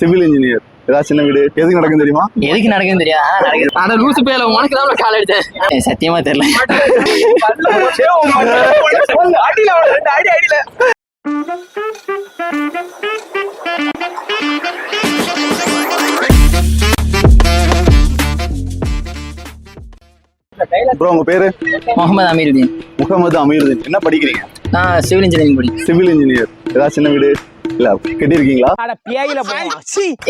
Civil engineer. ஏதாவது சின்ன வீடு எதுக்கு நடக்கும் தெரியுமா? எதுக்கு நடக்குதுன்னு தெரியாது. நடக்குது. ஆனா லூசு பேல உனக்கு தான் கால் எடுத்தேன் சத்தியமா தெரியல. ப்ரோ உங்க பேரு? முகமது அமீருதீன். முகமது அமீருதீன். என்ன படிக்கிறீங்க? நான் சிவில் இன்ஜினியரிங் படிக்கிறேன். Civil engineer. ஏதாவது சின்ன வீடு இல்ல கட்டியிருக்கீங்களா?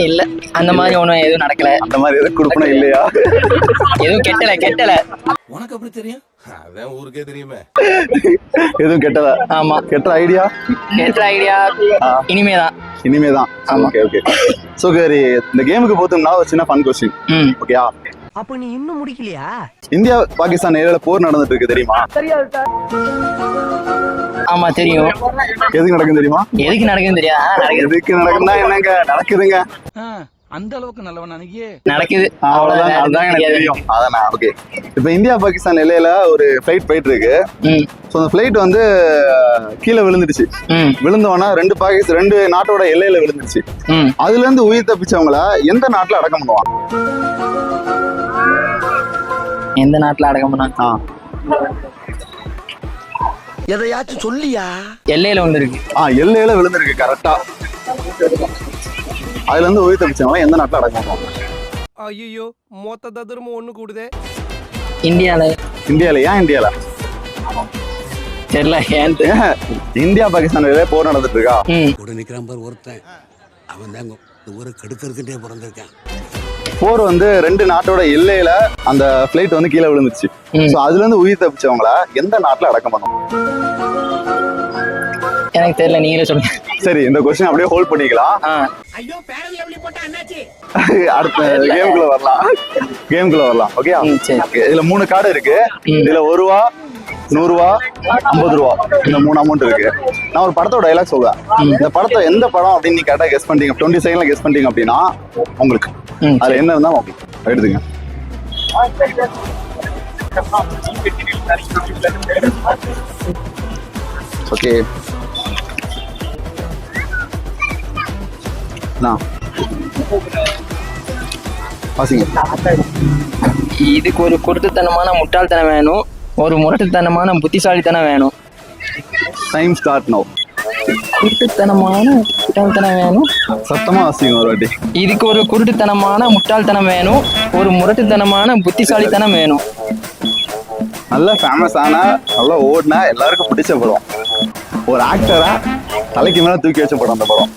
இல்ல அந்த மாதிரி ஒண்ணும் எதுவும் நடக்கல. அந்த மாதிரி எதுவும் கொடுப்பனா இல்லையா? எதுவும் கெட்டல கெட்டல. உனக்கு எப்படி தெரியும்? அதான் ஊருக்கே தெரியுமே. எதுவும் கெட்டதா? ஆமா. கெட்ட ஐடியா? கெட்ட ஐடியா. இனிமேதான். இனிமேதான். ஓகே ஓகே ஸோ சரி இந்த கேமுக்கு போத்தோம்னா ஒரு சின்ன ஃபன் கொஸ்டின் ஓகேயா அப்ப நீ இன்னும் முடிக்கலையா? இந்தியா பாகிஸ்தான் ஏரியால போர் நடந்துட்டு இருக்கு தெரியுமா? ஆமா தெரியும். எதுக்கு நடக்கும் தெரியுமா? எதுக்கு நடக்குதுன்னு தெரியாது. எதுக்கு நடக்குதுன்னா என்னங்க? நடக்குதுங்க. அந்த அளவுக்கு நல்லவன் அன்னைக்கு? நடக்குது. அவ்வளவுதான் அதுதான் எனக்கு தெரியும். அதானே ஓகே இப்போ இந்தியா பாகிஸ்தான் எல்லையில ஒரு ஃபிளைட் போயிட்டு இருக்கு ஸோ அந்த ஃபிளைட் வந்து கீழே விழுந்துடுச்சு. ம். விழுந்தவொடனே ரெண்டு பாகிஸ்தான் ரெண்டு நாட்டோட எல்லையில விழுந்துருச்சு ம். அதுல இருந்து உயிர் தப்பிச்சவங்கள எந்த நாட்டுல அடக்கம் பண்ணுவாங்க? எந்த நாட்டுல அடக்கம் பண்ணா எதையாச்சும் சொல்லியா? எல்லையில இருக்கு ஆ எல்லையில விழுந்திருக்கு கரெக்டா அதுல இருந்து உயிர் தப்பிச்சவங்கள எந்த நாட்டுல அடக்கம் ஐயோ மொத்த ததுரமும் ஒண்ணு கூடுதே. இந்தியால. இந்தியால ஏன் இந்தியால? தெரியல ஏன் இந்தியா பாகிஸ்தான் எல்லையில போர் நடந்துட்டு இருக்கா கூட நிக்கிறான் பாரு ஒருத்தன். அவன் தாங்க ஊரை கெடுக்கிறதுக்கே பிறந்திருக்கான். போர் வந்து ரெண்டு நாட்டோட எல்லையில அந்த ஃபிளைட் வந்து கீழே விழுந்துச்சு. ஸோ அதுல இருந்து உயிர் தப்பிச்சவங்கள எந்த நாட்டுல அடக்கம் பண்ணுவோம் எனக்கு தெரியல நீங்களே சொல்லுங்க. சரி இந்த கொஸ்டின் அப்படியே ஹோல்ட் பண்ணிக்கலாம். அடுத்த கேமுக்குள்ள வரலாம். கேமுக்குள்ள வரலாம் ஓகே. இதுல மூணு கார்டு இருக்கு. இதுல ஒரு ரூபா நூறு ரூபா ஐம்பது ரூபா. இந்த மூணு அமௌண்ட் இருக்கு. நான் ஒரு படத்தோட டைலாக் சொல்றேன். இந்த படத்தை எந்த படம் அப்படின்னு நீ கரெக்டா கெஸ் பண்ணிட்டீங்க டுவெண்ட்டி செகண்ட்ல கெஸ் பண்ணிட்டீங்க அப்படின்னா உங்களுக்கு. அதுல என்ன இருந்தா ஓகே. எடுத்துங்க ஓகே இதுக்கு ஒரு குருட்டுத்தனமான முட்டாள்தனம் வேணும். ஒரு முரட்டுத்தனமான புத்திசாலித்தனம் வேணும். டைம் ஸ்டார்ட் நோ குருட்டுத்தனமான முட்டாள்தனம் வேணும். சத்தமா வாசிங்க ஒரு வாட்டி. இதுக்கு ஒரு குருட்டுத்தனமான முட்டாள்தனம் வேணும். ஒரு முரட்டுத்தனமான புத்திசாலித்தனம் வேணும். நல்ல ஃபேமஸ் ஆன நல்லா ஓடினா எல்லாருக்கும் பிடிச்ச படம். ஒரு ஆக்டரா தலைக்கு மேல தூக்கி வச்ச படம் அந்த படம்.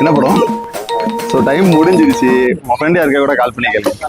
என்ன படம்? ஸோ டைம் முடிஞ்சிருச்சு. உங்க ஃப்ரெண்ட் யாருக்கா கூட கால் பண்ணி கேளுங்க.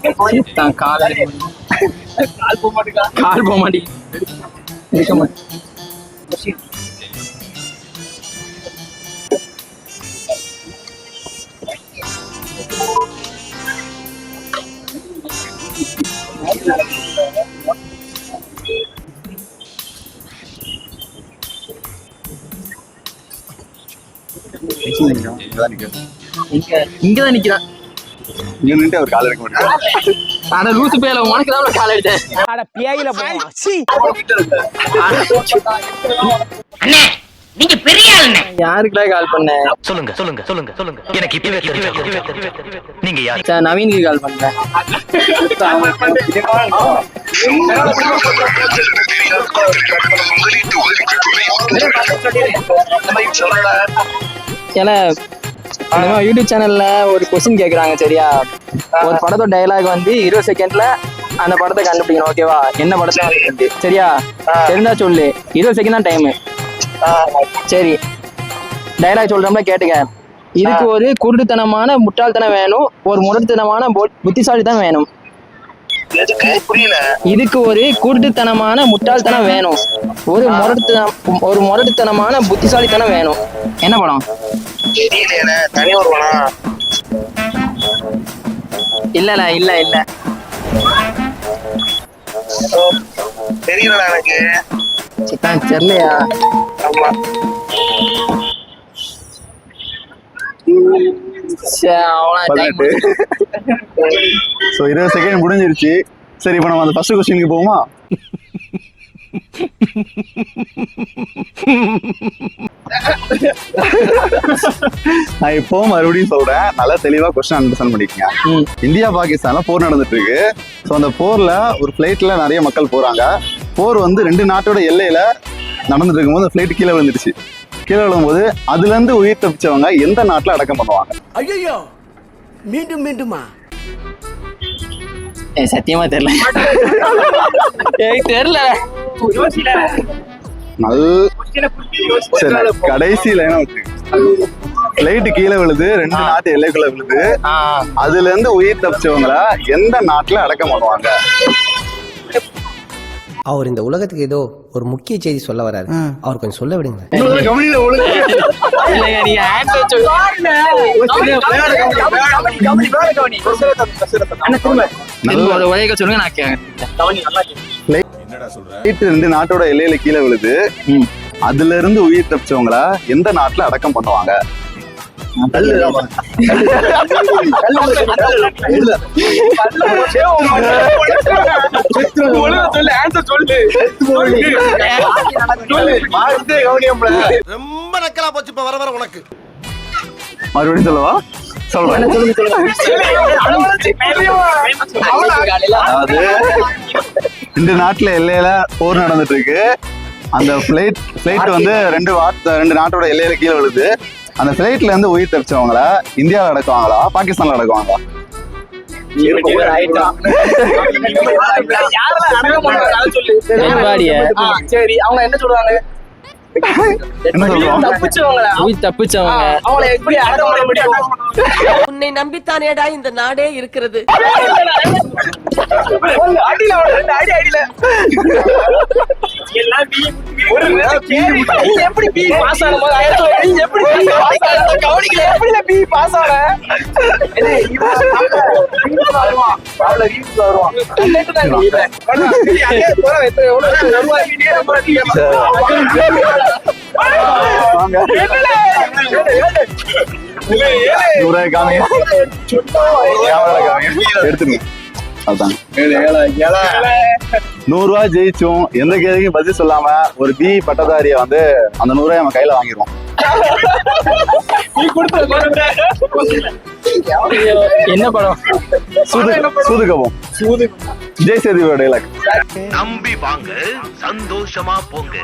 எடுக்க மாட்டேங்குது. கால் போக மாட்டேங்குது இருக்க மாட்டேங்குது இங்க இங்கதான் நிக்கிறான் இங்க நின்று அவர் கால் எடுக்க மாட்டேன் ஆனா லூசு பேல உனக்கு தான் கால் எடுத்தேன். அட பேயில போவான் சீ. யாருக்குடா கால் பண்ண? சொல்லுங்க சொல்லுங்க சொல்லுங்க சொல்லுங்க. எனக்கு இப்பவே தெரியும் நீங்க யார்? சரி, நவீனுக்கு கால் பண்ணேன் ஏன்னா இந்த யூடியூப் சேனல்ல ஒரு கொஸ்டின் கேக்குறாங்க சரியா? ஒரு படத்தோட டயலாக் வந்து இருபது செகண்ட்ல அந்த படத்தை கண்டுபிடிக்கணும் ஓகேவா என்ன படத்தை வந்து சரியா? தெரிஞ்சா சொல்லு. இருபது செகண்ட் தான் டைம் சரி. டயலாக் சொல்றோம்ல கேட்டுக்க. இதுக்கு ஒரு குருட்டுத்தனமான முட்டாள்தனம் வேணும். ஒரு முரட்டுத்தனமான புத்திசாலி புத்திசாலித்தனம் வேணும். இதுக்கு ஒரு குருட்டுத்தனமான முட்டாள்தனம் வேணும். ஒரு முரட்டுத்தனம் ஒரு முரட்டுத்தனமான புத்திசாலித்தனம் வேணும். என்ன படம்? இல்லல இல்ல இல்ல. தெரியலடா எனக்கு. சித்தான் தெரியலையா? ஆமா. பதினெட்டு ஸோ இருபது செகண்ட் முடிஞ்சிருச்சு. சரி இப்போ நம்ம அந்த ஃபர்ஸ்ட் கொஸ்டினுக்கு போவோமா? நான் இப்போ மறுபடியும் சொல்றேன். நல்லா தெளிவா கொஸ்டின் அண்டர்ஸ்டாண்ட் பண்ணிக்கங்க. இந்தியா பாகிஸ்தான்ல போர் நடந்துட்டு இருக்கு ஸோ அந்த போர்ல ஒரு ஃபிளைட்ல நிறைய மக்கள் போறாங்க. போர் வந்து ரெண்டு நாட்டோட எல்லையில நடந்துட்டு இருக்கும்போது ஃபிளைட் கீழே விழுந்துருச்சு கீழே விழும்போது அதுல இருந்து உயிர் தப்பிச்சவங்க எந்த நாட்டுல அடக்கம் பண்ணுவாங்க? ஐயோ மீண்டும் மீண்டுமா? ஏய், சத்தியமா தெரியல. எனக்கு தெரியல. நல் சரி கடைசி லைன் ஃபிளைட் கீழே விழுது ரெண்டு நாட்டு எல்லைக்குள்ள விழுது. ஆ, அதுல இருந்து உயிர் தப்பிச்சவங்கள எந்த நாட்டுல அடக்கம் பண்ணுவாங்க? அவர் இந்த உலகத்துக்கு ஏதோ ஒரு முக்கிய செய்தி சொல்ல வராரு அவர் கொஞ்சம் சொல்ல விடுங்க நாட்டோட எல்லையில கீழே விழுது. அதுல இருந்து உயிர் தப்பிச்சவங்கள எந்த நாட்டுல அடக்கம் பண்ணுவாங்க ரொம்ப நக்கலா போச்சு இப்ப வர வர உனக்கு. மறுபடியும் சொல்லவா? சொல்றேன் அதாவது ரெண்டு நாட்டுல எல்லையில போர் நடந்துட்டு இருக்கு அந்த பிளைட் பிளைட் வந்து ரெண்டு ரெண்டு நாட்டோட எல்லையில கீழே விழுது. அந்த பிளைட்ல இருந்து உயிர் தப்பிச்சவங்கள இந்தியாவில் அடக்குவாங்களா பாகிஸ்தான்ல அடக்குவாங்களா? சரி அவங்க என்ன சொல்றாங்க உன்னை நம்பித்தானேடா இந்த நாடே இருக்கிறது. ஆயிரத்தி எப்படி பி பாஸ் ஆன கவனிக்கல எப்படி பி பாஸ் ஆன வாங்க. இவரை காமிங்க கேமரா காமிங்க எடுத்துங்க அதான் நூறு ரூபாய் ஜெயிச்சோம் எந்த கேள்விக்கும் பதில் சொல்லாம ஒரு பி பட்டதாரியை வந்து அந்த நூறு ரூபாய் நம்ம கையில வாங்கிடுவோம் என்ன படம்? சூது சூதுகவும் ஜெய் சேதுவோட டைலாக் நம்பி வாங்க சந்தோஷமா போங்க.